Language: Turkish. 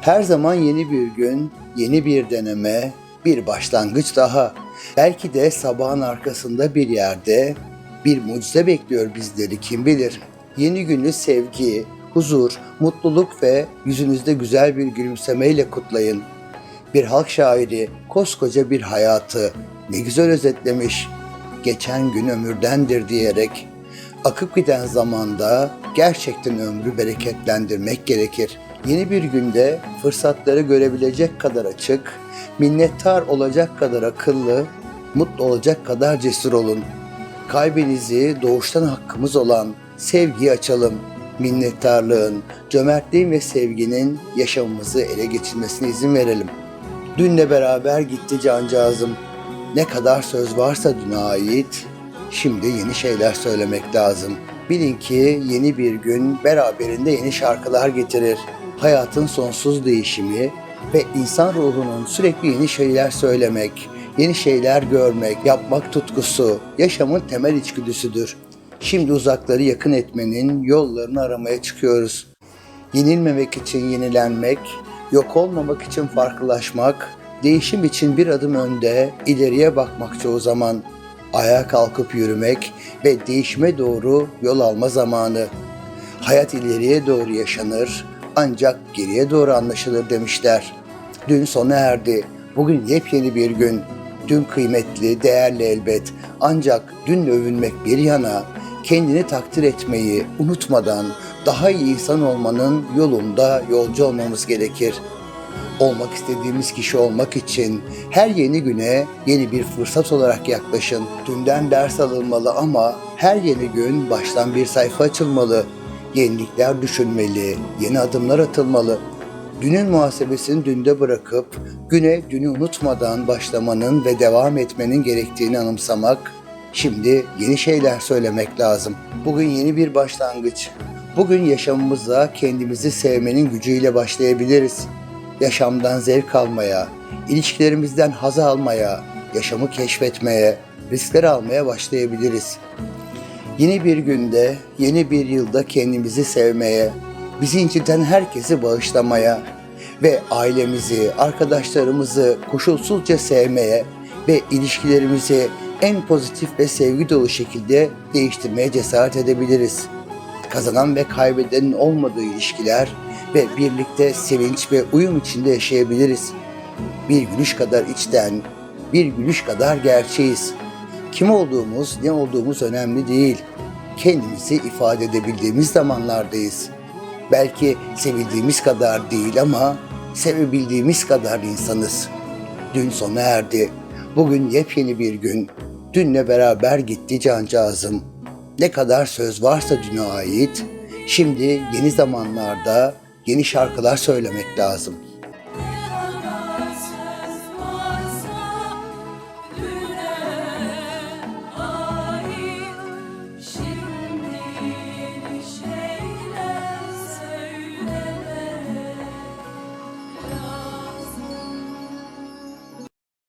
Her zaman yeni bir gün, yeni bir deneme, bir başlangıç daha. Belki de sabahın arkasında bir yerde bir mucize bekliyor bizleri kim bilir. Yeni günü sevgi, huzur, mutluluk ve yüzünüzde güzel bir gülümsemeyle kutlayın. Bir halk şairi koskoca bir hayatı ne güzel özetlemiş. Geçen gün ömürdendir diyerek akıp giden zamanda gerçekten ömrü bereketlendirmek gerekir. Yeni bir günde fırsatları görebilecek kadar açık, minnettar olacak kadar akıllı, mutlu olacak kadar cesur olun. Kalbinizi doğuştan hakkımız olan sevgiyi açalım. Minnettarlığın, cömertliğin ve sevginin yaşamımızı ele geçirmesine izin verelim. Dünle beraber gitti cancağızım. Ne kadar söz varsa düne ait, şimdi yeni şeyler söylemek lazım. Bilin ki yeni bir gün beraberinde yeni şarkılar getirir. Hayatın sonsuz değişimi ve insan ruhunun sürekli yeni şeyler söylemek, yeni şeyler görmek, yapmak tutkusu yaşamın temel içgüdüsüdür. Şimdi uzakları yakın etmenin yollarını aramaya çıkıyoruz. Yenilmemek için yenilenmek, yok olmamak için farklılaşmak, değişim için bir adım önde, ileriye bakmak çoğu zaman. Ayağa kalkıp yürümek ve değişime doğru yol alma zamanı. Hayat ileriye doğru yaşanır, ancak geriye doğru anlaşılır demişler. Dün sona erdi, bugün yepyeni bir gün. Dün kıymetli, değerli elbet. Ancak dün övünmek bir yana, kendini takdir etmeyi unutmadan daha iyi insan olmanın yolunda yolcu olmamız gerekir. Olmak istediğimiz kişi olmak için her yeni güne yeni bir fırsat olarak yaklaşın. Dünden ders alınmalı ama her yeni gün baştan bir sayfa açılmalı. Yenilikler düşünmeli, yeni adımlar atılmalı. Dünün muhasebesini dünde bırakıp güne dünü unutmadan başlamanın ve devam etmenin gerektiğini anımsamak, şimdi yeni şeyler söylemek lazım. Bugün yeni bir başlangıç. Bugün yaşamımıza kendimizi sevmenin gücüyle başlayabiliriz. Yaşamdan zevk almaya, ilişkilerimizden haz almaya, yaşamı keşfetmeye, riskler almaya başlayabiliriz. Yeni bir günde, yeni bir yılda kendimizi sevmeye, bizi inciten herkesi bağışlamaya ve ailemizi, arkadaşlarımızı koşulsuzca sevmeye ve ilişkilerimizi en pozitif ve sevgi dolu şekilde değiştirmeye cesaret edebiliriz. Kazanan ve kaybedenin olmadığı ilişkiler ve birlikte sevinç ve uyum içinde yaşayabiliriz. Bir gülüş kadar içten, bir gülüş kadar gerçeğiz. Kim olduğumuz, ne olduğumuz önemli değil. Kendimizi ifade edebildiğimiz zamanlardayız. Belki sevildiğimiz kadar değil ama sevebildiğimiz kadar insanız. Dün sona erdi. Bugün yepyeni bir gün. Dünle beraber gitti cancağızım. Ne kadar söz varsa düne ait, şimdi yeni zamanlarda yeni şarkılar söylemek lazım.